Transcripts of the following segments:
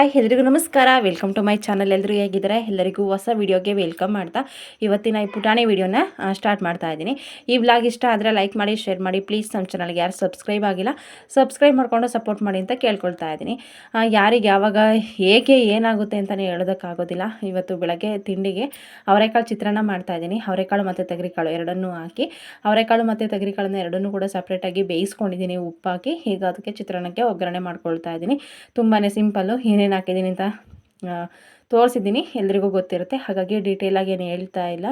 Hi, ಎಲ್ರಿಗೂ ನಮಸ್ಕಾರ. Welcome to my channel ಎಲ್ಲರೂ ಹೇಗಿದ್ದಾರೆ? ಎಲ್ಲರಿಗೂ ಹೊಸ ವೀಡಿಯೋಗೆ ವೆಲ್ಕಮ್ ಮಾಡ್ತಾ ಇವತ್ತಿನ ಈ ಪುಟಾಣಿ ವಿಡಿಯೋನ ಸ್ಟಾರ್ಟ್ ಮಾಡ್ತಾ ಇದ್ದೀನಿ. ಈ ವ್ಲಾಗ್ ಇಷ್ಟ ಆದರೆ ಲೈಕ್ ಮಾಡಿ ಶೇರ್ ಮಾಡಿ. ಪ್ಲೀಸ್ ನಮ್ಮ ಚಾನಲ್ಗೆ ಯಾರು ಸಬ್ಸ್ಕ್ರೈಬ್ ಆಗಿಲ್ಲ ಸಬ್ಸ್ಕ್ರೈಬ್ ಮಾಡಿಕೊಂಡು ಸಪೋರ್ಟ್ ಮಾಡಿ ಅಂತ ಕೇಳ್ಕೊಳ್ತಾ ಇದ್ದೀನಿ. ಯಾರಿಗೆ ಯಾವಾಗ, ಹೇಗೆ, ಏನಾಗುತ್ತೆ ಅಂತಲೇ ಹೇಳೋದಕ್ಕಾಗೋದಿಲ್ಲ. ಇವತ್ತು ಬೆಳಗ್ಗೆ ತಿಂಡಿಗೆ ಅವರೆಕಾಳು ಚಿತ್ರಾನ್ನ ಮಾಡ್ತಾ ಇದ್ದೀನಿ. ಅವರೆಕಾಳು ಮತ್ತು ತೆಗರಿಕಾಳು ಎರಡನ್ನೂ ಹಾಕಿ, ಅವರೆಕಾಳು ಮತ್ತು ತೆಗರಿಕಾಳನ್ನ ಎರಡನ್ನೂ ಕೂಡ ಸಪ್ರೇಟಾಗಿ ಬೇಯಿಸ್ಕೊಂಡಿದ್ದೀನಿ. ಉಪ್ಪಾಕಿ, ಈಗ ಅದಕ್ಕೆ ಚಿತ್ರಾನ್ನಕ್ಕೆ ಒಗ್ಗರಣೆ ಮಾಡ್ಕೊಳ್ತಾ ಇದ್ದೀನಿ. ತುಂಬಾ ಸಿಂಪಲ್ಲು ಏನೇನು ಹಾಕಿದ್ದೀನಿ ಅಂತ ತೋರಿಸಿದ್ದೀನಿ. ಎಲ್ರಿಗೂ ಗೊತ್ತಿರುತ್ತೆ. ಹಾಗಾಗಿ ಡೀಟೇಲಾಗಿ ಏನು ಹೇಳ್ತಾ ಇಲ್ಲ.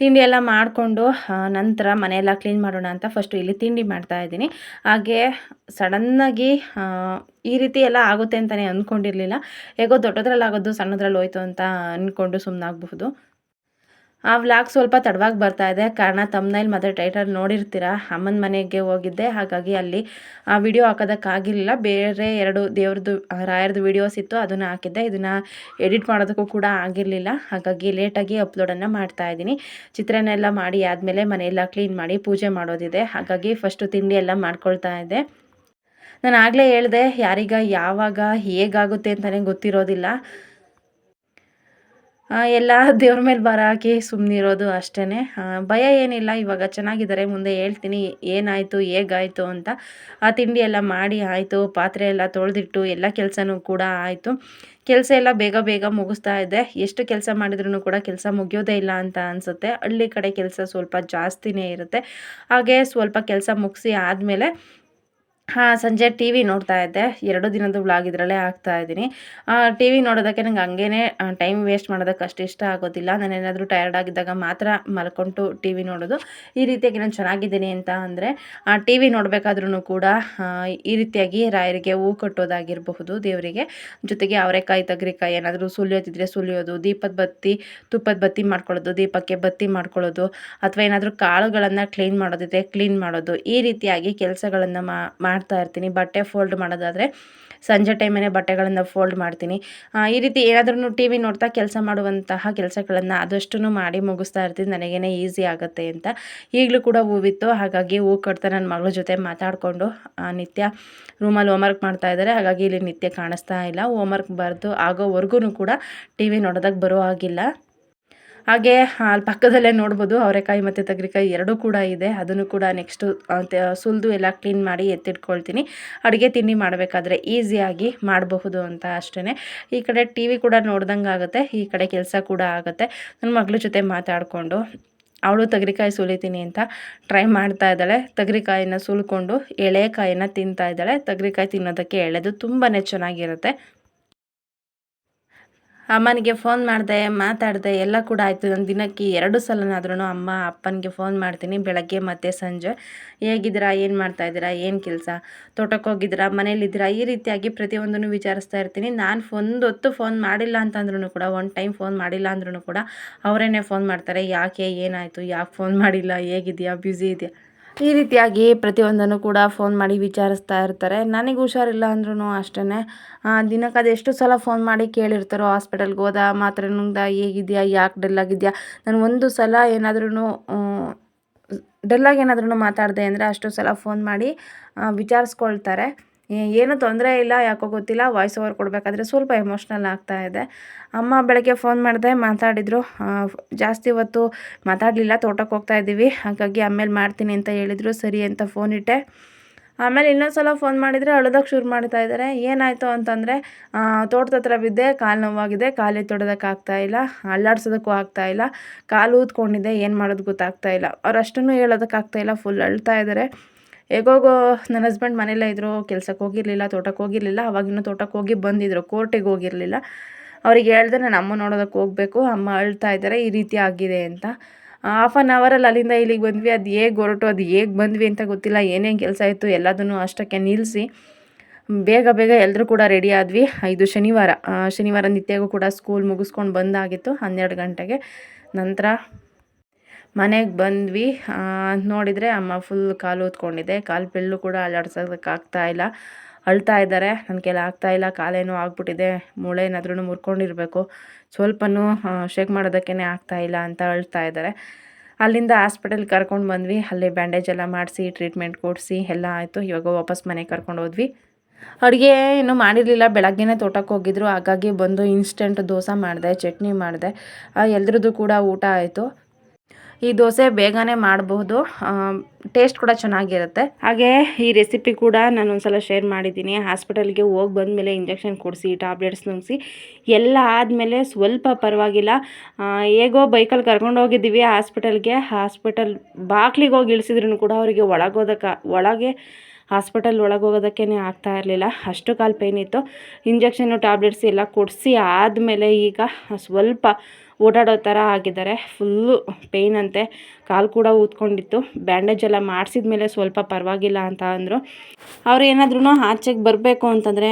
ತಿಂಡಿ ಎಲ್ಲ ಮಾಡಿಕೊಂಡು ನಂತರ ಮನೆಯೆಲ್ಲ ಕ್ಲೀನ್ ಮಾಡೋಣ ಅಂತ ಫಸ್ಟು ಇಲ್ಲಿ ತಿಂಡಿ ಮಾಡ್ತಾ ಇದ್ದೀನಿ. ಹಾಗೆ ಸಡನ್ನಾಗಿ ಈ ರೀತಿ ಎಲ್ಲ ಆಗುತ್ತೆ ಅಂತಲೇ ಅಂದ್ಕೊಂಡಿರಲಿಲ್ಲ ಹೇಗೋ ದೊಡ್ಡದ್ರಲ್ಲಿ ಆಗೋದು, ಸಣ್ಣದ್ರಲ್ಲಿ ಹೋಯ್ತು ಅಂತ ಅಂದ್ಕೊಂಡು ಸುಮ್ಮನಾಗಬಹುದು ಆ ವ್ಲಾಗ್ ಸ್ವಲ್ಪ ತಡವಾಗಿ ಬರ್ತಾ ಇದೆ. ಕಾರಣ ತಮ್ಮನೇಲಿ ಮತ್ತು ಟೈಟಲ್ ನೋಡಿರ್ತೀರ? ಅಮ್ಮನ ಮನೆಗೆ ಹೋಗಿದ್ದೆ. ಹಾಗಾಗಿ ಅಲ್ಲಿ ಆ ವಿಡಿಯೋ ಹಾಕೋದಕ್ಕಾಗಿರಲಿಲ್ಲ ಬೇರೆ ಎರಡು ದೇವ್ರದ್ದು, ರಾಯರದು ವಿಡಿಯೋಸ್ ಇತ್ತು. ಅದನ್ನು ಹಾಕಿದ್ದೆ. ಇದನ್ನು ಎಡಿಟ್ ಮಾಡೋದಕ್ಕೂ ಕೂಡ ಆಗಿರಲಿಲ್ಲ. ಹಾಗಾಗಿ ಲೇಟಾಗಿ ಅಪ್ಲೋಡನ್ನು ಮಾಡ್ತಾ ಇದ್ದೀನಿ. ಚಿತ್ರಾನ್ನ ಎಲ್ಲ ಮಾಡಿ ಆದಮೇಲೆ ಮನೆಯೆಲ್ಲ ಕ್ಲೀನ್ ಮಾಡಿ ಪೂಜೆ ಮಾಡೋದಿದೆ. ಹಾಗಾಗಿ ಫಸ್ಟು ತಿಂಡಿ ಎಲ್ಲ ಮಾಡ್ಕೊಳ್ತಾ ಇದ್ದೆ. ನಾನು ಆಗಲೇ ಹೇಳಿದೆ, ಯಾರಿಗ ಯಾವಾಗ ಹೇಗಾಗುತ್ತೆ ಅಂತಲೇ ಗೊತ್ತಿರೋದಿಲ್ಲ. ಎಲ್ಲ ದೇವ್ರ ಮೇಲೆ ಭಾರ ಹಾಕಿ ಸುಮ್ಮನಿರೋದು ಅಷ್ಟೇ ಭಯ ಏನಿಲ್ಲ, ಇವಾಗ ಚೆನ್ನಾಗಿದ್ದಾರೆ, ಮುಂದೆ ಹೇಳ್ತೀನಿ, ಏನಾಯಿತು, ಹೇಗಾಯಿತು ಅಂತ. ಆ ತಿಂಡಿ ಎಲ್ಲ ಮಾಡಿ ಆಯಿತು, ಪಾತ್ರೆ ಎಲ್ಲ ತೊಳೆದಿಟ್ಟು ಎಲ್ಲ ಕೆಲಸನೂ ಕೂಡ ಆಯಿತು. ಕೆಲಸ ಎಲ್ಲ ಬೇಗ ಬೇಗ ಮುಗಿಸ್ತಾ ಇದೆ. ಎಷ್ಟು ಕೆಲಸ ಮಾಡಿದ್ರೂ ಕೂಡ ಕೆಲಸ ಮುಗಿಯೋದೇ ಇಲ್ಲ ಅಂತ ಅನಿಸುತ್ತೆ. ಹಳ್ಳಿ ಕಡೆ ಕೆಲಸ ಸ್ವಲ್ಪ ಜಾಸ್ತಿನೇ ಇರುತ್ತೆ. ಹಾಗೆ ಸ್ವಲ್ಪ ಕೆಲಸ ಮುಗಿಸಿ ಆದಮೇಲೆ ಹಾಂ, ಸಂಜೆ ಟಿ ವಿ ನೋಡ್ತಾ ಇದ್ದೆ. ಎರಡು ದಿನದ ವ್ಲಾಗ್ ಇದರಲ್ಲೇ ಆಗ್ತಾ ಇದ್ದೀನಿ. ಟಿ ವಿ ನೋಡೋದಕ್ಕೆ ನಂಗೆ ಹಂಗೇನೆ ಟೈಮ್ ವೇಸ್ಟ್ ಮಾಡೋದಕ್ಕೆ ಅಷ್ಟು ಇಷ್ಟ ಆಗೋದಿಲ್ಲ. ನಾನು ಏನಾದರೂ ಟಯರ್ಡ್ ಆಗಿದ್ದಾಗ ಮಾತ್ರ ಮಲ್ಕೊಂಡು ಟಿ ವಿ ನೋಡೋದು. ಈ ರೀತಿಯಾಗಿ ನಾನು ಚೆನ್ನಾಗಿದ್ದೀನಿ ಅಂತ ಅಂದರೆ ಟಿ ವಿ ನೋಡಬೇಕಾದ್ರೂ ಕೂಡ ಈ ರೀತಿಯಾಗಿ ರಾಯರಿಗೆ ಹೂ ಕಟ್ಟೋದಾಗಿರಬಹುದು, ದೇವರಿಗೆ. ಜೊತೆಗೆ ಅವರೆಕಾಯಿ, ತಗರಿಕಾಯಿ ಏನಾದರೂ ಸುಲಿಯೋದಿದ್ರೆ ಸುಲಿಯೋದು, ದೀಪದ ಬತ್ತಿ, ತುಪ್ಪದ ಬತ್ತಿ ಮಾಡ್ಕೊಳ್ಳೋದು, ದೀಪಕ್ಕೆ ಬತ್ತಿ ಮಾಡ್ಕೊಳ್ಳೋದು, ಅಥವಾ ಏನಾದರೂ ಕಾಳುಗಳನ್ನು ಕ್ಲೀನ್ ಮಾಡೋದಿದ್ರೆ ಕ್ಲೀನ್ ಮಾಡೋದು, ಈ ರೀತಿಯಾಗಿ ಕೆಲಸಗಳನ್ನು ಮಾಡ್ತಾ ಇರ್ತೀನಿ. ಬಟ್ಟೆ ಫೋಲ್ಡ್ ಮಾಡೋದಾದರೆ ಸಂಜೆ ಟೈಮೇ ಬಟ್ಟೆಗಳನ್ನು ಫೋಲ್ಡ್ ಮಾಡ್ತೀನಿ. ಈ ರೀತಿ ಏನಾದ್ರೂ ಟಿ ವಿ ನೋಡ್ತಾ ಕೆಲಸ ಮಾಡುವಂತಹ ಕೆಲಸಗಳನ್ನು ಆದಷ್ಟು ಮಾಡಿ ಮುಗಿಸ್ತಾ ಇರ್ತೀನಿ. ನನಗೇನೆ ಈಸಿ ಆಗುತ್ತೆ ಅಂತ. ಈಗಲೂ ಕೂಡ ಹೂವಿತ್ತು. ಹಾಗಾಗಿ ಹೂ ಕಟ್ತಾ ನನ್ನ ಮಗಳ ಜೊತೆ ಮಾತಾಡಿಕೊಂಡು ನಿತ್ಯ ರೂಮಲ್ಲಿ ಹೋಮ್ವರ್ಕ್ ಮಾಡ್ತಾ ಇದ್ದಾರೆ. ಹಾಗಾಗಿ ಇಲ್ಲಿ ನಿತ್ಯ ಕಾಣಿಸ್ತಾ ಇಲ್ಲ. ಹೋಮ್ವರ್ಕ್ ಬರೆದು ಆಗೋವರೆಗೂ ಕೂಡ ಟಿ ವಿ ನೋಡೋದಕ್ಕೆ ಬರೋ ಹಾಗಿಲ್ಲ. ಹಾಗೆ ಅಲ್ಲಿ ಪಕ್ಕದಲ್ಲೇ ನೋಡ್ಬೋದು, ಅವರೆಕಾಯಿ ಮತ್ತು ತೆಗರಿಕಾಯಿ ಎರಡೂ ಕೂಡ ಇದೆ. ಅದನ್ನು ಕೂಡ ನೆಕ್ಸ್ಟು ಸುಲಿದು ಎಲ್ಲ ಕ್ಲೀನ್ ಮಾಡಿ ಎತ್ತಿಟ್ಕೊಳ್ತೀನಿ. ಅಡುಗೆ ತಿಂಡಿ ಮಾಡಬೇಕಾದ್ರೆ ಈಸಿಯಾಗಿ ಮಾಡಬಹುದು ಅಂತ ಅಷ್ಟೇ ಈ ಕಡೆ ಟಿ ವಿ ಕೂಡ ನೋಡ್ದಂಗೆ ಆಗುತ್ತೆ, ಈ ಕಡೆ ಕೆಲಸ ಕೂಡ ಆಗುತ್ತೆ. ನನ್ನ ಮಗಳ ಜೊತೆ ಮಾತಾಡಿಕೊಂಡು, ಅವಳು ತಗರಿಕಾಯಿ ಸುಲಿತೀನಿ ಅಂತ ಟ್ರೈ ಮಾಡ್ತಾ ಇದ್ದಾಳೆ. ತಗರಿಕಾಯಿನ ಸುಲ್ಕೊಂಡು ಎಳೆಕಾಯಿನ ತಿಂತಾ ಇದ್ದಾಳೆ. ತಗರಿಕಾಯಿ ತಿನ್ನೋದಕ್ಕೆ ಎಳೆದು ತುಂಬಾ ಚೆನ್ನಾಗಿರುತ್ತೆ. ಅಮ್ಮನಿಗೆ ಫೋನ್ ಮಾಡಿದೆ, ಮಾತಾಡಿದೆ, ಎಲ್ಲ ಕೂಡ ಆಯಿತು. ನಾನು ದಿನಕ್ಕೆ ಎರಡು ಸಲನಾದ್ರೂ ಅಮ್ಮ ಅಪ್ಪನಿಗೆ ಫೋನ್ ಮಾಡ್ತೀನಿ. ಬೆಳಗ್ಗೆ ಮತ್ತು ಸಂಜೆ. ಹೇಗಿದ್ದೀರಾ? ಏನು ಮಾಡ್ತಾಯಿದ್ದೀರಾ ಏನು ಕೆಲಸ? ತೋಟಕ್ಕೆ ಹೋಗಿದ್ದೀರಾ? ಮನೇಲಿದ್ದೀರಾ ಈ ರೀತಿಯಾಗಿ ಪ್ರತಿಯೊಂದನ್ನು ವಿಚಾರಿಸ್ತಾ ಇರ್ತೀನಿ. ನಾನು ಒಂದು ಹೊತ್ತು ಫೋನ್ ಮಾಡಿಲ್ಲ ಅಂತಂದ್ರೂ ಕೂಡ ಒನ್ ಟೈಮ್ ಫೋನ್ ಮಾಡಿಲ್ಲ ಅಂದ್ರೂ ಕೂಡ, ಅವರೇನೆ ಫೋನ್ ಮಾಡ್ತಾರೆ. ಯಾಕೆ? ಏನಾಯಿತು? ಯಾಕೆ ಫೋನ್ ಮಾಡಿಲ್ಲ? ಹೇಗಿದೆಯಾ? ಬ್ಯುಸಿ ಇದೆಯಾ? ಈ ರೀತಿಯಾಗಿ ಪ್ರತಿಯೊಂದನ್ನು ಕೂಡ ಫೋನ್ ಮಾಡಿ ವಿಚಾರಿಸ್ತಾ ಇರ್ತಾರೆ. ನನಗೆ ಹುಷಾರಿಲ್ಲ ಅಂದ್ರೂ ಅಷ್ಟೇ ದಿನಕ್ಕೆ ಅದೆಷ್ಟು ಸಲ ಫೋನ್ ಮಾಡಿ ಕೇಳಿರ್ತಾರೋ ಹಾಸ್ಪಿಟಲ್ಗೆ ಹೋದ ಮಾತ್ರೆ ನುಂಗ್ದ, ಹೇಗಿದೆಯಾ, ಯಾಕೆ ಡಲ್ ಆಗಿದೆಯಾ? ನಾನು ಒಂದು ಸಲ ಏನಾದ್ರೂ ಡಲ್ಲಾಗಿ ಏನಾದ್ರೂ ಮಾತಾಡಿದೆ ಅಂದರೆ ಅಷ್ಟು ಸಲ ಫೋನ್ ಮಾಡಿ ವಿಚಾರಿಸ್ಕೊಳ್ತಾರೆ. ಏನೂ ತೊಂದರೆ ಇಲ್ಲ, ಯಾಕೋ ಗೊತ್ತಿಲ್ಲ ವಾಯ್ಸ್ ಓವರ್ ಕೊಡಬೇಕಾದ್ರೆ ಸ್ವಲ್ಪ ಎಮೋಷ್ನಲ್ ಆಗ್ತಾ ಇದೆ. ಅಮ್ಮ ಬೆಳಗ್ಗೆ ಫೋನ್ ಮಾಡಿದೆ, ಮಾತಾಡಿದರು. ಜಾಸ್ತಿ ಹೊತ್ತು ಮಾತಾಡಲಿಲ್ಲ, ತೋಟಕ್ಕೆ ಹೋಗ್ತಾ ಇದ್ದೀವಿ. ಹಾಗಾಗಿ ಆಮೇಲೆ ಮಾಡ್ತೀನಿ ಅಂತ ಹೇಳಿದರು. ಸರಿ ಅಂತ ಫೋನ್ ಇಟ್ಟೆ. ಆಮೇಲೆ ಇನ್ನೊಂದು ಸಲ ಫೋನ್ ಮಾಡಿದರೆ ಅಳೋದಕ್ಕೆ ಶುರು ಮಾಡ್ತಾ ಇದ್ದಾರೆ. ಏನಾಯಿತು ಅಂತಂದರೆ ತೋಟದ ಹತ್ರ ಬಿದ್ದೆ, ಕಾಲು ನೋವಾಗಿದೆ, ಕಾಲು ತೊಡೋದಕ್ಕೆ ಇಲ್ಲ, ಅಲ್ಲಾಡ್ಸೋದಕ್ಕೂ ಆಗ್ತಾ ಇಲ್ಲ, ಕಾಲು ಊದ್ಕೊಂಡಿದ್ದೆ ಏನು ಮಾಡೋದು ಗೊತ್ತಾಗ್ತಾ ಇಲ್ಲ. ಅವ್ರು ಅಷ್ಟನ್ನು ಹೇಳೋದಕ್ಕಾಗ್ತಾ ಇಲ್ಲ ಫುಲ್ ಅಳ್ತಾ ಇದ್ದಾರೆ. ಹೇಗೋಗೋ ನನ್ನ ಹಸ್ಬೆಂಡ್ ಮನೆಯಲ್ಲೇ ಇದ್ದರು ಕೆಲ್ಸಕ್ಕೆ ಹೋಗಿರಲಿಲ್ಲ, ತೋಟಕ್ಕೆ ಹೋಗಿರಲಿಲ್ಲ, ಅವಾಗಿನ್ನೂ ತೋಟಕ್ಕೆ ಹೋಗಿ ಬಂದಿದ್ದರು ಕೋರ್ಟಿಗೆ ಹೋಗಿರಲಿಲ್ಲ. ಅವ್ರಿಗೆ ಹೇಳ್ದೆ ನಾನು ಅಮ್ಮ ನೋಡೋದಕ್ಕೆ ಹೋಗಬೇಕು, ಅಮ್ಮ ಅಳ್ತಾ ಇದ್ದಾರೆ ಈ ರೀತಿ ಆಗಿದೆ ಅಂತ. ಹಾಫ್ ಆನ್ ಅವರಲ್ಲಿ ಅಲ್ಲಿಂದ ಇಲ್ಲಿಗೆ ಬಂದ್ವಿ. ಅದು ಹೇಗೆ ಹೊರಟು, ಅದು ಹೇಗೆ ಬಂದ್ವಿ ಅಂತ ಗೊತ್ತಿಲ್ಲ. ಏನೇನು ಕೆಲಸ ಇತ್ತು ಎಲ್ಲದನ್ನು ಅಷ್ಟಕ್ಕೆ ನಿಲ್ಲಿಸಿ ಬೇಗ ಬೇಗ ಎಲ್ಲರೂ ಕೂಡ ರೆಡಿ ಆದ್ವಿ. ಇದು ಶನಿವಾರ ಶನಿವಾರ ನಿತ್ಯಗೂ ಕೂಡ ಸ್ಕೂಲ್ ಮುಗಿಸ್ಕೊಂಡು ಬಂದಾಗಿತ್ತು, ಹನ್ನೆರಡು ಗಂಟೆಗೆ. ನಂತರ ಮನೆಗೆ ಬಂದ್ವಿ. ನೋಡಿದರೆ ಅಮ್ಮ ಫುಲ್ ಕಾಲು ಊದ್ಕೊಂಡಿದೆ. ಕಾಲು ಬೆಳ್ಳು ಕೂಡ ಅಲ್ಲಾಡ್ಸೋದಕ್ಕಾಗ್ತಾ ಇಲ್ಲ. ಅಳ್ತಾ ಇದ್ದಾರೆ. ನನ್ನ ಕೈಲಿ ಆಗ್ತಾ ಇಲ್ಲ. ಕಾಲೇನೂ ಆಗ್ಬಿಟ್ಟಿದೆ. ಮೂಳೆ ಏನಾದ್ರೂ ಮುರ್ಕೊಂಡಿರಬೇಕು. ಸ್ವಲ್ಪನೂ ಶೇಕ್ ಮಾಡೋದಕ್ಕೇ ಆಗ್ತಾ ಇಲ್ಲ ಅಂತ ಅಳ್ತಾ ಇದ್ದಾರೆ. ಅಲ್ಲಿಂದ ಹಾಸ್ಪಿಟಲ್ಗೆ ಕರ್ಕೊಂಡು ಬಂದ್ವಿ. ಅಲ್ಲಿ ಬ್ಯಾಂಡೇಜ್ ಎಲ್ಲ ಮಾಡಿಸಿ ಟ್ರೀಟ್ಮೆಂಟ್ ಕೊಡಿಸಿ, ಎಲ್ಲ ಆಯಿತು. ಇವಾಗ ವಾಪಸ್ ಮನೆಗೆ ಕರ್ಕೊಂಡು ಹೋದ್ವಿ. ಅಡುಗೆ ಏನು ಮಾಡಿರಲಿಲ್ಲ. ಬೆಳಗ್ಗೆನೇ ತೋಟಕ್ಕೆ ಹೋಗಿದ್ರು. ಹಾಗಾಗಿ ಬಂದು ಇನ್ಸ್ಟೆಂಟ್ ದೋಸೆ ಮಾಡಿದೆ, ಚಟ್ನಿ ಮಾಡಿದೆ. ಎಲ್ಲರದ್ದು ಕೂಡ ಊಟ ಆಯಿತು. ಈ ದೋಸೆ ಬೇಗನೆ ಮಾಡಬಹುದು ಟೇಸ್ಟ್ ಕೂಡ ಚೆನ್ನಾಗಿರುತ್ತೆ. ಹಾಗೆ ಈ ರೆಸಿಪಿ ಕೂಡ ನಾನು ಒಂದ್ಸಲ ಶೇರ್ ಮಾಡಿದ್ದೀನಿ. ಹಾಸ್ಪಿಟಲ್ಗೆ ಹೋಗಿ ಬಂದಮೇಲೆ ಇಂಜೆಕ್ಷನ್ ಕೊಡಿಸಿ ಟ್ಯಾಬ್ಲೆಟ್ಸ್ ನುಂಗಿಸಿ, ಎಲ್ಲ ಆದಮೇಲೆ ಸ್ವಲ್ಪ ಪರವಾಗಿಲ್ಲ. ಹೇಗೋ ಬೈಕಲ್ಲಿ ಕರ್ಕೊಂಡು ಹೋಗಿದ್ದೀವಿ ಹಾಸ್ಪಿಟಲ್ಗೆ ಹಾಸ್ಪಿಟಲ್ ಬಾಗ್ಲಿಗೆ ಹೋಗಿ ಇಳಿಸಿದ್ರು ಕೂಡ ಅವರಿಗೆ ಒಳಗೋದಕ್ಕೆ ಒಳಗೆ ಹಾಸ್ಪಿಟಲ್ ಒಳಗೆ ಹೋಗೋದಕ್ಕೇ ಆಗ್ತಾ ಇರಲಿಲ್ಲ. ಅಷ್ಟು ಕಾಲು ಪೇನ್ ಇತ್ತು. ಟ್ಯಾಬ್ಲೆಟ್ಸ್ ಎಲ್ಲ ಕೊಡಿಸಿ ಆದಮೇಲೆ ಈಗ ಸ್ವಲ್ಪ ಓಡಾಡೋ ಥರ ಆಗಿದ್ದಾರೆ. ಫುಲ್ಲು ಪೇಯ್ನ್ ಅಂತೆ. ಕಾಲು ಕೂಡ ಊದ್ಕೊಂಡಿತ್ತು. ಬ್ಯಾಂಡೇಜ್ ಎಲ್ಲ ಮಾಡಿಸಿದ ಮೇಲೆ ಸ್ವಲ್ಪ ಪರವಾಗಿಲ್ಲ ಅಂತ ಅಂದರು. ಅವ್ರು ಏನಾದ್ರೂ ಆಚೆಗೆ ಬರಬೇಕು ಅಂತಂದರೆ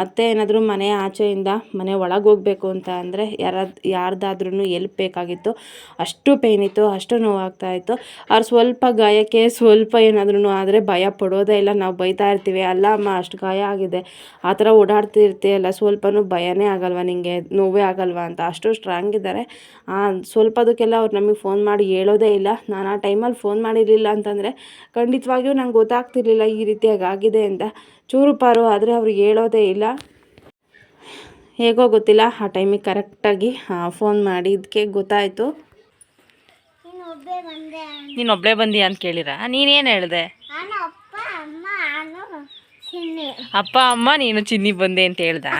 ಮತ್ತೆ ಏನಾದರೂ ಮನೆ ಆಚೆಯಿಂದ ಮನೆ ಒಳಗೆ ಹೋಗಬೇಕು ಅಂತ ಅಂದರೆ ಯಾರಾದ್ ಯಾರ್ದಾದ್ರೂ ಎಲ್ಪ್ ಬೇಕಾಗಿತ್ತು. ಅಷ್ಟು ಪೇಯ್ನ್ ಇತ್ತು, ಅಷ್ಟು ನೋವಾಗ್ತಾ ಇತ್ತು. ಅವ್ರು ಸ್ವಲ್ಪ ಗಾಯಕ್ಕೆ, ಸ್ವಲ್ಪ ಏನಾದ್ರೂ ಆದರೆ ಭಯ ಪಡೋದೇ ಇಲ್ಲ. ನಾವು ಬೈತಾ ಇರ್ತೀವಿ, ಅಲ್ಲ ಅಮ್ಮ, ಅಷ್ಟು ಗಾಯ ಆಗಿದೆ. ಆ ಥರ ಓಡಾಡ್ತಿರ್ತೀಯಲ್ಲ, ಸ್ವಲ್ಪನೂ ಭಯನೇ ಆಗಲ್ವಾ ನಿಮಗೆ ನೋವೇ ಆಗಲ್ವಾ? ಅಂತ. ಅಷ್ಟು ಸ್ಟ್ರಾಂಗ್ ಇದ್ದಾರೆ ಸ್ವಲ್ಪದಕ್ಕೆಲ್ಲ ಅವ್ರು ನಮಗೆ ಫೋನ್ ಮಾಡಿ ಹೇಳೋದೇ ಇಲ್ಲ. ನಾನು ಆ ಟೈಮಲ್ಲಿ ಫೋನ್ ಮಾಡಿರಲಿಲ್ಲ ಅಂತಂದರೆ ಖಂಡಿತವಾಗಿಯೂ ನಂಗೆ ಗೊತ್ತಾಗ್ತಿರ್ಲಿಲ್ಲ ಈ ರೀತಿಯಾಗಿ ಆಗಿದೆ ಅಂತ. ಚೂರು ಪಾರು ಆದರೆ ಅವ್ರಿಗೆ ಹೇಳೋದೇ ಇಲ್ಲ. ಹೇಗೋ ಗೊತ್ತಿಲ್ಲ. ಆ ಟೈಮಿಗೆ ಕರೆಕ್ಟಾಗಿ ಫೋನ್ ಮಾಡಿ ಇದಕ್ಕೆ ಗೊತ್ತಾಯಿತು. ನೀನು ಒಬ್ಬಳೇ ಬಂದೆ ನೀನೊಬ್ಬಳೇ ಬಂದಿ ಅಂತ ಕೇಳಿರ? ನೀನೇನು ಹೇಳಿದೆ? ನಾನು ಅಪ್ಪ ಅಮ್ಮ ನಾನು ಚಿನ್ನಿ. ಅಪ್ಪ ಅಮ್ಮ ನೀನು ಚಿನ್ನಿ ಬಂದೆ ಅಂತ ಹೇಳ್ದ?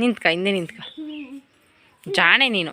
ನಿಂತ್ಕ ಹಿಂದೆ ನಿಂತ್ಕ. ಜಾಣೆ ನೀನು.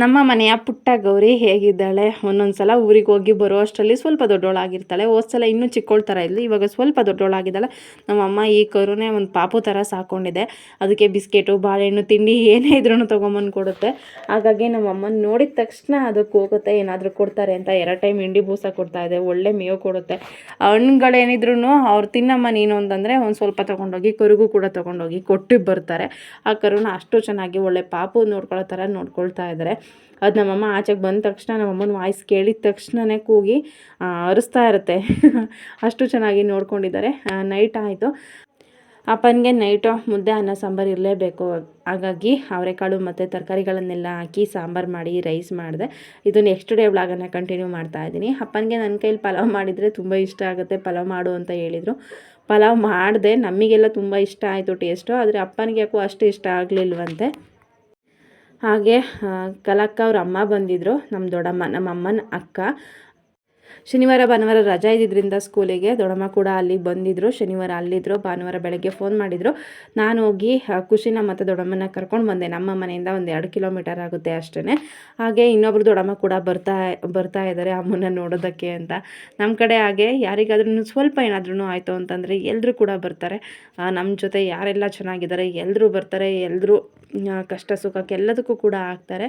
ನಮ್ಮ ಮನೆಯ ಪುಟ್ಟ ಗೌರಿ ಹೇಗಿದ್ದಾಳೆ? ಒಂದೊಂದು ಸಲ ಊರಿಗೆ ಹೋಗಿ ಬರೋ ಅಷ್ಟರಲ್ಲಿ ಸ್ವಲ್ಪ ದೊಡ್ಡವಳಾಗಿರ್ತಾಳೆ ಹೋದ್ಸಲ ಇನ್ನೂ ಚಿಕ್ಕೋಳ್ ಥರ ಇದ್ಲು. ಇವಾಗ ಸ್ವಲ್ಪ ದೊಡ್ಡವಳಾಗಿದ್ದಾಳೆ ನಮ್ಮಮ್ಮ ಈ ಕರುನೇ ಒಂದು ಪಾಪು ಥರ ಸಾಕೊಂಡಿದೆ. ಅದಕ್ಕೆ ಬಿಸ್ಕೆಟು, ಬಾಳೆಹಣ್ಣು, ತಿಂಡಿ ಏನೇ ಇದ್ರೂ ತೊಗೊಂಬಂದು ಕೊಡುತ್ತೆ. ಹಾಗಾಗಿ ನಮ್ಮಮ್ಮ ನೋಡಿದ ತಕ್ಷಣ ಅದಕ್ಕೆ ಹೋಗುತ್ತೆ. ಏನಾದರೂ ಕೊಡ್ತಾರೆ ಅಂತ ಎರಡು ಟೈಮ್ ಹಿಂಡಿ ಬೂಸ ಕೊಡ್ತಾ ಇದೆ. ಒಳ್ಳೆ ಮೇವು ಕೊಡುತ್ತೆ. ಹಣ್ಣುಗಳೇನಿದ್ರು ಅವ್ರು ತಿನ್ನಮ್ಮ ನೀನು ಅಂತಂದರೆ ಒಂದು ಸ್ವಲ್ಪ ತೊಗೊಂಡೋಗಿ, ಕರುಗೂ ಕೂಡ ತೊಗೊಂಡೋಗಿ ಕೊಟ್ಟು ಬರ್ತಾರೆ. ಆ ಕರುನ ಅಷ್ಟು ಚೆನ್ನಾಗಿ ಒಳ್ಳೆ ಪಾಪು ನೋಡ್ಕೊಳ್ಳೋ ಥರ ನೋಡ್ಕೊಳ್ತಾ ಇದ್ದಾರೆ ಅದು ನಮ್ಮಮ್ಮ ಆಚೆಗೆ ಬಂದ ತಕ್ಷಣ ನಮ್ಮಮ್ಮನ ವಾಯ್ಸ್ ಕೇಳಿದ ತಕ್ಷಣವೇ ಕೂಗಿ ಅರಿಸ್ತಾ ಇರುತ್ತೆ. ಅಷ್ಟು ಚೆನ್ನಾಗಿ ನೋಡ್ಕೊಂಡಿದ್ದಾರೆ. ನೈಟ್ ಆಯಿತು. ಅಪ್ಪನಿಗೆ ನೈಟು ಮುದ್ದೆ ಅನ್ನ ಸಾಂಬಾರು ಇರಲೇಬೇಕು. ಹಾಗಾಗಿ ಅವರೆಕಾಳು ಮತ್ತು ತರಕಾರಿಗಳನ್ನೆಲ್ಲ ಹಾಕಿ ಸಾಂಬಾರು ಮಾಡಿ ರೈಸ್ ಮಾಡಿದೆ. ಇದು ನೆಕ್ಸ್ಟ್ ಡೇ ವ್ಲಾಗನ್ನು ಕಂಟಿನ್ಯೂ ಮಾಡ್ತಾ ಇದ್ದೀನಿ. ಅಪ್ಪನಿಗೆ ನನ್ನ ಕೈಲಿ ಪಲಾವ್ ಮಾಡಿದರೆ ತುಂಬ ಇಷ್ಟ ಆಗುತ್ತೆ. ಪಲಾವ್ ಮಾಡು ಅಂತ ಹೇಳಿದರು. ಪಲಾವ್ ಮಾಡಿದೆ. ನಮಗೆಲ್ಲ ತುಂಬ ಇಷ್ಟ ಆಯಿತು ಟೇಸ್ಟು. ಆದರೆ ಅಪ್ಪನಿಗೆ ಯಾಕೋ ಅಷ್ಟು ಇಷ್ಟ ಆಗಲಿಲ್ವಂತೆ. ಹಾಗೆ ಕಲಕ್ಕ ಅವ್ರ ಅಮ್ಮ ಬಂದಿದ್ದರು ನಮ್ಮ ದೊಡ್ಡಮ್ಮ ನಮ್ಮ ಅಮ್ಮನ ಅಕ್ಕ. ಶನಿವಾರ, ಭಾನುವಾರ ರಜಾ ಇದ್ದಿದ್ದರಿಂದ ಸ್ಕೂಲಿಗೆ ದೊಡ್ಡಮ್ಮ ಕೂಡ ಅಲ್ಲಿಗೆ ಬಂದಿದ್ದರು ಶನಿವಾರ ಅಲ್ಲಿದ್ದರು ಭಾನುವಾರ ಬೆಳಗ್ಗೆ ಫೋನ್ ಮಾಡಿದರು. ನಾನು ಹೋಗಿ ಖುಷಿನ ಮತ್ತು ದೊಡ್ಡಮ್ಮನ ಕರ್ಕೊಂಡು ಬಂದೆ. ನಮ್ಮ ಮನೆಯಿಂದ ಒಂದು ಎರಡು ಕಿಲೋಮೀಟರ್ ಆಗುತ್ತೆ ಅಷ್ಟೇ ಹಾಗೆ ಇನ್ನೊಬ್ರು ದೊಡ್ಡಮ್ಮ ಕೂಡ ಬರ್ತಾ ಬರ್ತಾ ಇದ್ದಾರೆ ಅಮ್ಮನ ನೋಡೋದಕ್ಕೆ ಅಂತ. ನಮ್ಮ ಕಡೆ ಹಾಗೆ ಯಾರಿಗಾದ್ರೂ ಸ್ವಲ್ಪ ಏನಾದ್ರೂ ಆಯಿತು ಅಂತಂದರೆ ಎಲ್ಲರೂ ಕೂಡ ಬರ್ತಾರೆ. ನಮ್ಮ ಜೊತೆ ಯಾರೆಲ್ಲ ಚೆನ್ನಾಗಿದ್ದಾರೆ ಎಲ್ಲರೂ ಬರ್ತಾರೆ ಎಲ್ಲರೂ ಕಷ್ಟ ಸುಖಕ್ಕೆ ಎಲ್ಲದಕ್ಕೂ ಕೂಡ ಆಗ್ತಾರೆ.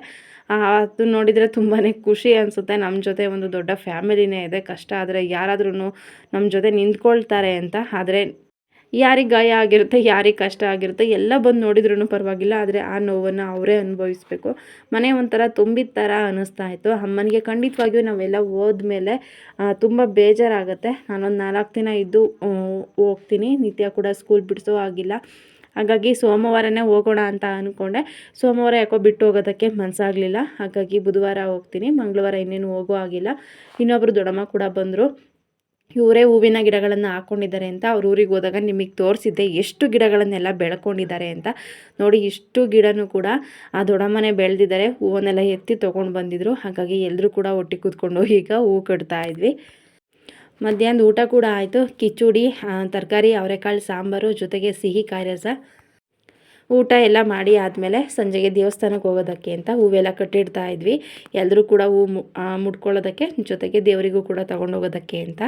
ಅದು ನೋಡಿದರೆ ತುಂಬಾ ಖುಷಿ ಅನಿಸುತ್ತೆ. ನಮ್ಮ ಜೊತೆ ಒಂದು ದೊಡ್ಡ ಫ್ಯಾಮಿಲಿನೇ ಇದೆ, ಕಷ್ಟ ಆದರೆ ಯಾರಾದ್ರೂ ನಮ್ಮ ಜೊತೆ ನಿಂತ್ಕೊಳ್ತಾರೆ ಅಂತ. ಆದರೆ ಯಾರಿಗೆ ಗಾಯ ಆಗಿರುತ್ತೆ, ಯಾರಿಗೆ ಕಷ್ಟ ಆಗಿರುತ್ತೆ, ಎಲ್ಲ ಬಂದು ನೋಡಿದ್ರೂ ಪರವಾಗಿಲ್ಲ. ಆದರೆ ಆ ನೋವನ್ನು ಅವರೇ ಅನುಭವಿಸ್ಬೇಕು. ಮನೆ ಒಂಥರ ತುಂಬಿದ ಥರ ಅನ್ನಿಸ್ತಾ ಇತ್ತು. ಅಮ್ಮನಿಗೆ ಖಂಡಿತವಾಗಿಯೂ ನಾವೆಲ್ಲ ಹೋದ್ಮೇಲೆ ತುಂಬ ಬೇಜಾರಾಗುತ್ತೆ. ನಾನೊಂದು ನಾಲ್ಕು ದಿನ ಇದ್ದು ಹೋಗ್ತೀನಿ. ನಿತ್ಯ ಕೂಡ ಸ್ಕೂಲ್ ಬಿಡಿಸೋ ಆಗಿಲ್ಲ ಹಾಗಾಗಿ ಸೋಮವಾರನೇ ಹೋಗೋಣ ಅಂತ ಅಂದ್ಕೊಂಡೆ ಸೋಮವಾರ ಯಾಕೋ ಬಿಟ್ಟು ಹೋಗೋದಕ್ಕೆ ಮನಸ್ಸಾಗಲಿಲ್ಲ ಹಾಗಾಗಿ ಬುಧವಾರ ಹೋಗ್ತೀನಿ. ಮಂಗಳವಾರ ಇನ್ನೇನು ಹೋಗೋ ಆಗಿಲ್ಲ ಇನ್ನೊಬ್ಬರು ದೊಡ್ಡಮ್ಮ ಕೂಡ ಬಂದರು. ಇವರೇ ಹೂವಿನ ಗಿಡಗಳನ್ನು ಹಾಕ್ಕೊಂಡಿದ್ದಾರೆ ಅಂತ ಅವ್ರ ಊರಿಗೆ ಹೋದಾಗ ನಿಮಗೆ ತೋರಿಸಿದ್ದೆ. ಎಷ್ಟು ಗಿಡಗಳನ್ನೆಲ್ಲ ಬೆಳ್ಕೊಂಡಿದ್ದಾರೆ ಅಂತ. ನೋಡಿ, ಇಷ್ಟು ಗಿಡನೂ ಕೂಡ ಆ ದೊಡಮ್ಮನೆ ಬೆಳೆದಿದ್ದಾರೆ. ಹೂವನ್ನೆಲ್ಲ ಎತ್ತಿ ತೊಗೊಂಡು ಬಂದಿದ್ರು. ಹಾಗಾಗಿ ಎಲ್ಲರೂ ಕೂಡ ಒಟ್ಟಿಗೆ ಕೂತ್ಕೊಂಡು ಈಗ ಹೂ ಕಟ್ತಾ ಇದ್ವಿ. ಮಧ್ಯಾಹ್ನದ ಊಟ ಕೂಡ ಆಯಿತು. ಕಿಚುಡಿ ತರಕಾರಿ ಅವರೆಕಾಳು ಸಾಂಬಾರು ಜೊತೆಗೆ ಸಿಹಿ ಕಾಯಿ ರಸ ಊಟ ಎಲ್ಲ ಮಾಡಿ ಆದಮೇಲೆ ಸಂಜೆಗೆ ದೇವಸ್ಥಾನಕ್ಕೆ ಹೋಗೋದಕ್ಕೆ ಅಂತ ಹೂವೆಲ್ಲ ಕಟ್ಟಿಡ್ತಾ ಇದ್ವಿ. ಎಲ್ಲರೂ ಕೂಡ ಹೂ ಮು ಆ, ಮುಡ್ಕೊಳ್ಳೋದಕ್ಕೆ ಜೊತೆಗೆ ದೇವರಿಗೂ ಕೂಡ ತೊಗೊಂಡೋಗೋದಕ್ಕೆ ಅಂತ.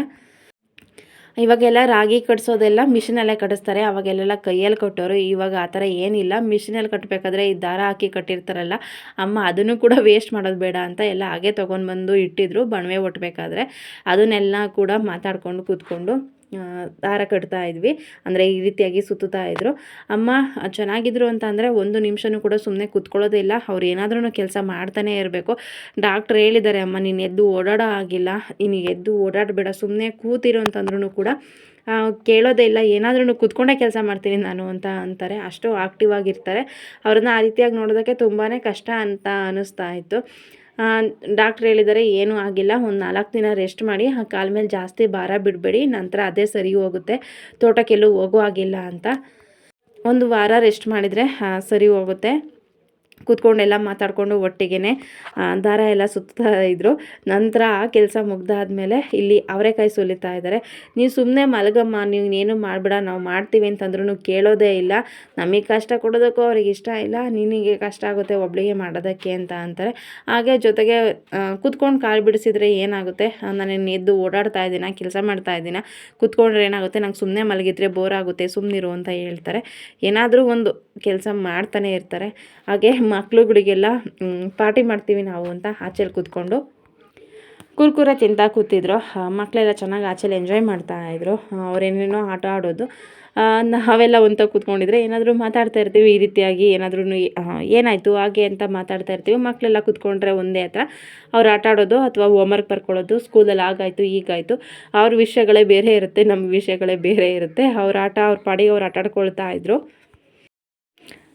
ಇವಾಗೆಲ್ಲ ರಾಗಿ ಕಟ್ಸೋದೆಲ್ಲ ಮಿಷಿನಲ್ಲೇ ಕಟ್ಟಿಸ್ತಾರೆ. ಅವಾಗೆಲ್ಲ ಕೈಯಲ್ಲಿ ಕಟ್ಟೋರು. ಇವಾಗ ಆ ಥರ ಏನಿಲ್ಲ. ಮಿಷಿನಲ್ಲಿ ಕಟ್ಟಬೇಕಾದ್ರೆ ಈ ದಾರ ಹಾಕಿ ಕಟ್ಟಿರ್ತಾರಲ್ಲ, ಅಮ್ಮ ಅದನ್ನು ಕೂಡ ವೇಸ್ಟ್ ಮಾಡೋದು ಬೇಡ ಅಂತ ಎಲ್ಲ ಹಾಗೆ ತೊಗೊಂಡು ಬಂದು ಇಟ್ಟಿದ್ರು. ಬಣವೆ ಒಟ್ಟಬೇಕಾದ್ರೆ ಅದನ್ನೆಲ್ಲ ಕೂಡ ಮಾತಾಡ್ಕೊಂಡು ಕೂತ್ಕೊಂಡು ದಾರ ಕಟ್ತಾ ಇದ್ವಿ. ಅಂದರೆ ಈ ರೀತಿಯಾಗಿ ಸುತ್ತುತ್ತಾ ಇದ್ದರು ಅಮ್ಮ ಚೆನ್ನಾಗಿದ್ರು ಅಂತ ಅಂದರೆ ಒಂದು ನಿಮಿಷನೂ ಕೂಡ ಸುಮ್ಮನೆ ಕೂತ್ಕೊಳ್ಳೋದೇ ಇಲ್ಲ. ಅವ್ರು ಏನಾದ್ರೂ ಕೆಲಸ ಮಾಡ್ತಾನೇ ಇರಬೇಕು. ಡಾಕ್ಟ್ರ್ ಹೇಳಿದ್ದಾರೆ, ಅಮ್ಮ, ನೀನು ಎದ್ದು ಓಡಾಡೋ ಆಗಿಲ್ಲ ನೀನು ಎದ್ದು ಓಡಾಡಬೇಡ. ಸುಮ್ಮನೆ ಕೂತಿರು ಅಂತಂದ್ರೂ ಕೂಡ ಕೇಳೋದೇ ಇಲ್ಲ. ಏನಾದ್ರೂ ಕೂತ್ಕೊಂಡೇ ಕೆಲಸ ಮಾಡ್ತೀನಿ ನಾನು ಅಂತ ಅಂತಾರೆ. ಅಷ್ಟು ಆಕ್ಟಿವ್ ಆಗಿರ್ತಾರೆ. ಅವ್ರನ್ನ ಆ ರೀತಿಯಾಗಿ ನೋಡೋದಕ್ಕೆ ತುಂಬಾ ಕಷ್ಟ ಅಂತ ಅನ್ನಿಸ್ತಾ ಇತ್ತು. ಡಾಕ್ಟ್ರ್ ಹೇಳಿದರೆ ಏನೂ ಆಗಿಲ್ಲ. ಒಂದು ನಾಲ್ಕು ದಿನ ರೆಸ್ಟ್ ಮಾಡಿ, ಆ ಕಾಲ ಮೇಲೆ ಜಾಸ್ತಿ ಭಾರ ಬಿಡಬೇಡಿ, ನಂತರ ಅದೇ ಸರಿ ಹೋಗುತ್ತೆ. ತೋಟಕ್ಕೆಲ್ಲೂ ಹೋಗೋ ಹಾಗಿಲ್ಲ ಅಂತ. ಒಂದು ವಾರ ರೆಸ್ಟ್ ಮಾಡಿದರೆ ಸರಿ ಹೋಗುತ್ತೆ. ಕೂತ್ಕೊಂಡೆಲ್ಲ ಮಾತಾಡಿಕೊಂಡು ಒಟ್ಟಿಗೆ ದಾರ ಎಲ್ಲ ಸುತ್ತಾ ಇದ್ದರು ನಂತರ ಆ ಕೆಲಸ ಮುಗ್ದಾದ್ಮೇಲೆ ಇಲ್ಲಿ ಅವರೆಕಾಯಿ ಸುಲಿತಾ ಇದ್ದಾರೆ. ನೀವು ಸುಮ್ಮನೆ ಮಲಗಮ್ಮ, ನೀವು ಏನು ಮಾಡಬೇಡ, ನಾವು ಮಾಡ್ತೀವಿ ಅಂತಂದ್ರೂ ಕೇಳೋದೇ ಇಲ್ಲ. ನಮಗೆ ಕಷ್ಟ ಕೊಡೋದಕ್ಕೂ ಅವ್ರಿಗೆ ಇಷ್ಟ ಇಲ್ಲ, ನಿನಗೆ ಕಷ್ಟ ಆಗುತ್ತೆ ಒಬ್ಳಿಗೆ ಮಾಡೋದಕ್ಕೆ ಅಂತ ಅಂತಾರೆ. ಹಾಗೆ ಜೊತೆಗೆ ಕೂತ್ಕೊಂಡು ಕಾಲು ಬಿಡಿಸಿದ್ರೆ ಏನಾಗುತ್ತೆ? ನಾನು ಎದ್ದು ಓಡಾಡ್ತಾ ಇದ್ದೀನ, ಕೆಲಸ ಮಾಡ್ತಾ ಇದ್ದೀನ? ಕೂತ್ಕೊಂಡ್ರೆ ಏನಾಗುತ್ತೆ? ನಂಗೆ ಸುಮ್ಮನೆ ಮಲಗಿದ್ರೆ ಬೋರ್ ಆಗುತ್ತೆ ಸುಮ್ಮನಿರು ಅಂತ ಹೇಳ್ತಾರೆ. ಏನಾದರೂ ಒಂದು ಕೆಲಸ ಮಾಡ್ತಾನೆ ಇರ್ತಾರೆ. ಹಾಗೆ ಮಕ್ಳುಗಳಿಗೆಲ್ಲ ಪಾರ್ಟಿ ಮಾಡ್ತೀವಿ ನಾವು ಅಂತ ಆಚೆಲಿ ಕೂತ್ಕೊಂಡು. ಕುರ್ಕುರ ತಿಂತಾ ಕೂತಿದ್ರು. ಮಕ್ಕಳೆಲ್ಲ ಚೆನ್ನಾಗಿ ಆಚೆಲಿ ಎಂಜಾಯ್ ಮಾಡ್ತಾ ಆ, ಅವ್ರೇನೇನೋ ಆಟ ಆಡೋದು. ನಾವೆಲ್ಲ ಒಂತ ಕೂತ್ಕೊಂಡಿದ್ರೆ ಏನಾದರೂ ಮಾತಾಡ್ತಾ ಇರ್ತೀವಿ ಈ ರೀತಿಯಾಗಿ ಏನಾದ್ರೂ ಏನಾಯಿತು ಹಾಗೆ ಅಂತ ಮಾತಾಡ್ತಾ ಇರ್ತೀವಿ. ಮಕ್ಕಳೆಲ್ಲ ಕೂತ್ಕೊಂಡ್ರೆ ಒಂದೇ ಹತ್ರ. ಅವ್ರು ಆಟ ಆಡೋದು ಅಥವಾ ಹೋಮ್ವರ್ಕ್ ಬರ್ಕೊಳ್ಳೋದು ಸ್ಕೂಲಲ್ಲಿ ಆಗಾಯಿತು ಈಗಾಯಿತು ಅವ್ರ ವಿಷಯಗಳೇ ಬೇರೆ ಇರುತ್ತೆ ನಮ್ಮ ವಿಷಯಗಳೇ ಬೇರೆ ಇರುತ್ತೆ. ಅವ್ರ ಆಟ ಅವ್ರ ಪಾಡಿಗೆ ಅವ್ರು ಆಟಾಡ್ಕೊಳ್ತಾ ಇದ್ರು.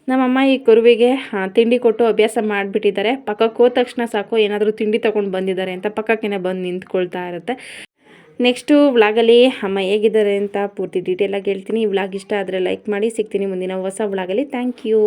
ನಮ್ಮಮ್ಮ ಈ ಕರುವಿಗೆ ತಿಂಡಿ ಕೊಟ್ಟು ಅಭ್ಯಾಸ ಮಾಡಿಬಿಟ್ಟಿದ್ದಾರೆ. ಪಕ್ಕಕ್ಕೆ ಹೋದ ತಕ್ಷಣ ಸಾಕು, ಏನಾದರೂ ತಿಂಡಿ ತೊಗೊಂಡು ಬಂದಿದ್ದಾರೆ ಅಂತ ಪಕ್ಕಕ್ಕೇನೆ ಬಂದು ನಿಂತ್ಕೊಳ್ತಾ ಇರುತ್ತೆ. ನೆಕ್ಸ್ಟು ವ್ಲಾಗಲ್ಲಿ ಅಮ್ಮ ಹೇಗಿದ್ದಾರೆ ಅಂತ ಪೂರ್ತಿ ಡೀಟೇಲಾಗಿ ಹೇಳ್ತೀನಿ. ಈ ವ್ಲಾಗ್ ಇಷ್ಟ ಆದರೆ ಲೈಕ್ ಮಾಡಿ, ಸಿಗ್ತೀನಿ ಮುಂದಿನ ಹೊಸ ವ್ಲಾಗಲ್ಲಿ. Thank you